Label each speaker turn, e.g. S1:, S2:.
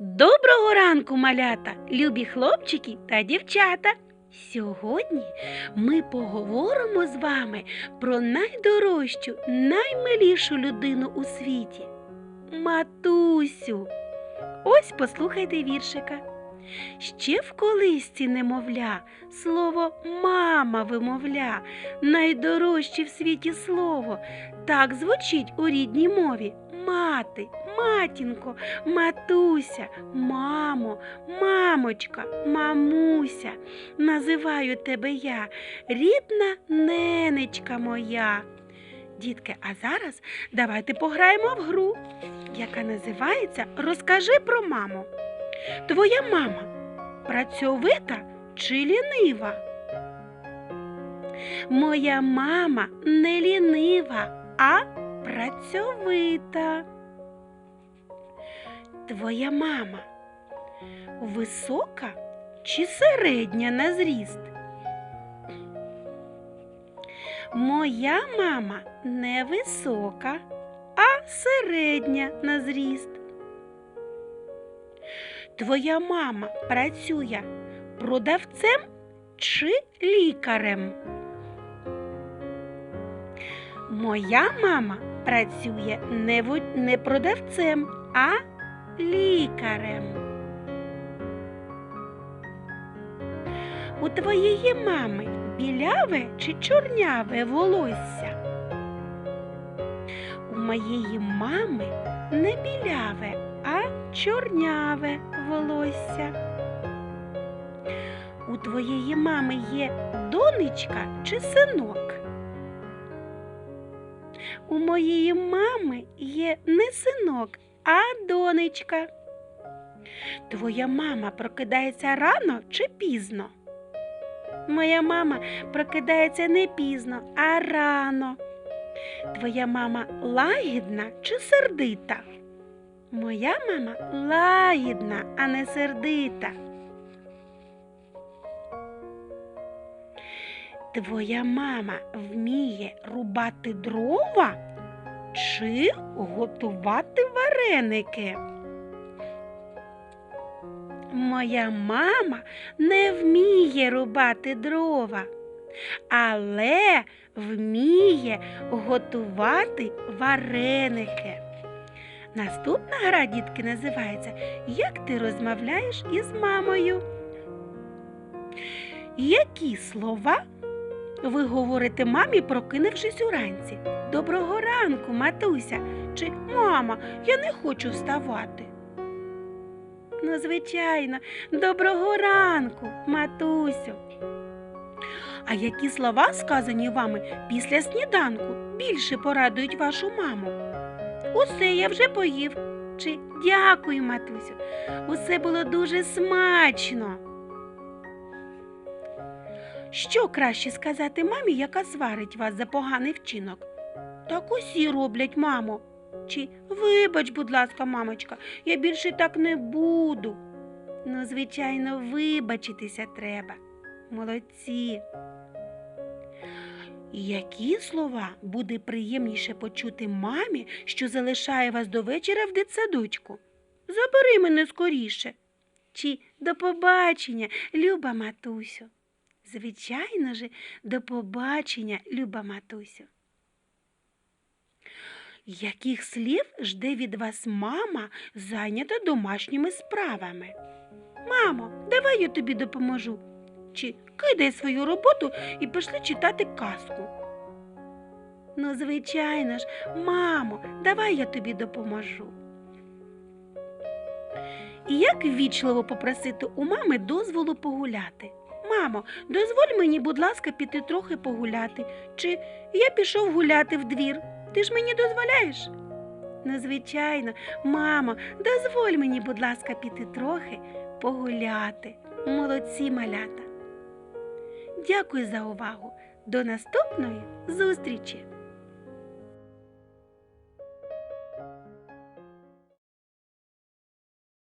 S1: Доброго ранку, малята, любі хлопчики та дівчата. Сьогодні ми поговоримо з вами про найдорожчу, наймилішу людину у світі матусю. Ось послухайте віршика. Ще в колисці немовля, слово мама вимовля, найдорожче в світі слово. Так звучить у рідній мові мати, матінко, матуся, мамо, мамочка, мамуся. Називаю тебе я, рідна ненечка моя. Дітки, а зараз давайте пограємо в гру, яка називається Розкажи про маму. Твоя мама працьовита чи лінива? Моя мама не лінива, а працьовита. Твоя мама висока чи середня на зріст? Моя мама не висока, а середня на зріст. Твоя мама працює продавцем чи лікарем? Моя мама працює не, во- не продавцем, а лікарем. У твоєї мами біляве чи чорняве волосся? У моєї мами не біляве, а чорняве волосся. У твоєї мами є донечка чи синок? У моєї мами є не синок, а донечка. Твоя мама прокидається рано чи пізно? Моя мама прокидається не пізно, а рано. Твоя мама лагідна чи сердита? Моя мама лагідна, а не сердита. Твоя мама вміє рубати дрова чи готувати вареники? Моя мама не вміє рубати дрова, але вміє готувати вареники. Наступна гра, дітки, називається Як ти розмовляєш із мамою? Які слова ви говорите мамі, прокинувшись уранці? Доброго ранку, матуся. Чи мама, я не хочу вставати. Ну, звичайно, доброго ранку, матусю. А які слова, сказані вами після сніданку, більше порадують вашу маму? Усе я вже поїв. Чи дякую, матусю. Усе було дуже смачно. Що краще сказати мамі, яка сварить вас за поганий вчинок? Так усі роблять, мамо. Чи вибач, будь ласка, мамочка, я більше так не буду. Ну, звичайно, вибачитися треба. Молодці. Які слова буде приємніше почути мамі, що залишає вас до вечора в дитсадочку? Забери мене скоріше. Чи до побачення, люба матусю. Звичайно же, до побачення, люба матусю. Яких слів жде від вас мама, зайнята домашніми справами? Мамо, давай я тобі допоможу. Чи кидай свою роботу і пішли читати казку. Ну, звичайно ж, мамо, давай я тобі допоможу. І як ввічливо попросити у мами дозволу погуляти? Мамо, дозволь мені, будь ласка, піти трохи погуляти. Чи я пішов гуляти в двір? Ти ж мені дозволяєш? Ну, звичайно, мамо, дозволь мені, будь ласка, піти трохи погуляти. Молодці малята. Дякую за увагу. До наступної зустрічі!